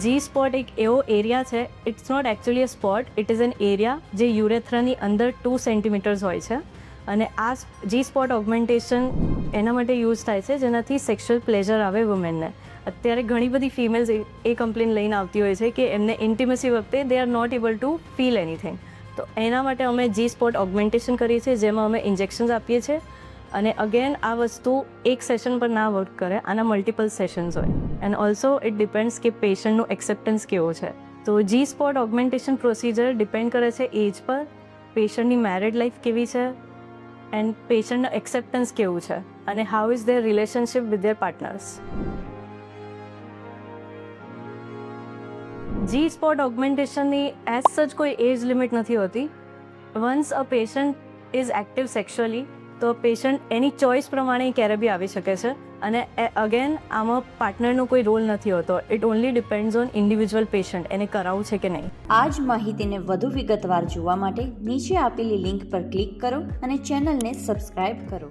જી spot એક એવો area છે it's not actually a spot it is an area જે યુરેથ્રાની અંદર ટુ સેન્ટીમીટર્સ હોય છે. અને આ જી સ્પોટ ઓગમેન્ટેશન એના માટે યુઝ થાય છે, જેનાથી સેક્સ્યુઅલ પ્લેઝર આવે વુમેનને અત્યારે ઘણી બધી ફિમેલ્સ એ કમ્પ્લેન લઈને આવતી હોય છે કે એમને ઇન્ટિમસી વખતે they are not able to feel anything તો એના માટે અમે જી સ્પોટ ઓગમેન્ટેશન કરીએ છીએ, જેમાં અમે ઇન્જેક્શન્સ આપીએ છીએ. અને અગેન આ વસ્તુ એક સેશન પર ના વર્ક કરે, આના મલ્ટિપલ સેશન્સ હોય. એન્ડ ઓલ્સો ઇટ ડિપેન્ડ્સ કે પેશન્ટનું એક્સેપ્ટન્સ કેવો છે. તો G spot augmentation procedure depend કરે છે એજ પર પેશન્ટની મેરિડ લાઈફ કેવી છે એન્ડ પેશન્ટનું એક્સેપ્ટન્સ કેવું છે, અને how is their relationship with their partners G spot ઓગમેન્ટેશનની as such કોઈ એજ લિમિટ નથી હોતી. Once a patient is active sexually તો પેશન્ટ એની ચોઇસ પ્રમાણે ક્યારે બી આવી શકે છે. અને અગેન આમાં પાર્ટનરનો કોઈ રોલ નથી હોતો. It only depends on individual patient એને કરાવવું છે કે નહીં. આ જ માહિતીને વધુ વિગતવાર જોવા માટે નીચે આપેલી લિંક પર ક્લિક કરો અને ચેનલને સબસ્ક્રાઇબ કરો.